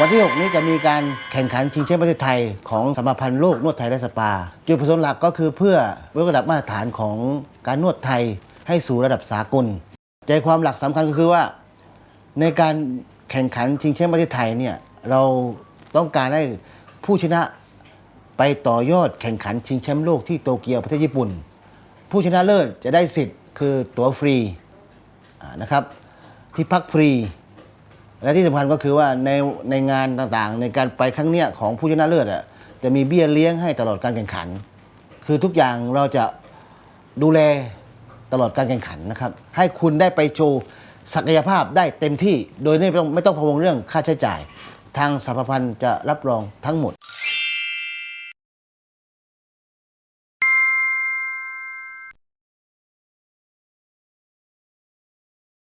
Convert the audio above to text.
วันที่ 6 นี้จะมีการแข่งขันชิงแชมป์ประเทศไทยของสมาพันธ์โลกนวดไทยและสปา จุดประสงค์หลักก็คือเพื่อยกระดับมาตรฐานของการนวดไทยให้สู่ระดับสากล ใจความหลักสำคัญก็คือว่า ในการแข่งขันชิงแชมป์ประเทศไทยเนี่ยเราต้องการให้ผู้ชนะไปต่อยอดแข่งขันชิงแชมป์โลกที่โตเกียวประเทศญี่ปุ่น ผู้ชนะเลิศจะได้สิทธิ์คือตั๋วฟรีนะครับที่พักฟรี และที่สำคัญก็คือว่าในในงานต่างๆ ในการไปครั้งเนี้ยของผู้ชนะเลิศอะจะมีเบี้ยเลี้ยงให้ตลอดการแข่งขัน คือทุกอย่างเราจะดูแลตลอดการแข่งขันนะครับ ให้คุณได้ไปโชว์ศักยภาพได้เต็มที่ โดยไม่ต้องไม่ต้องพะวงเรื่องค่าใช้จ่าย ทางสหพันธ์จะรับรองทั้งหมด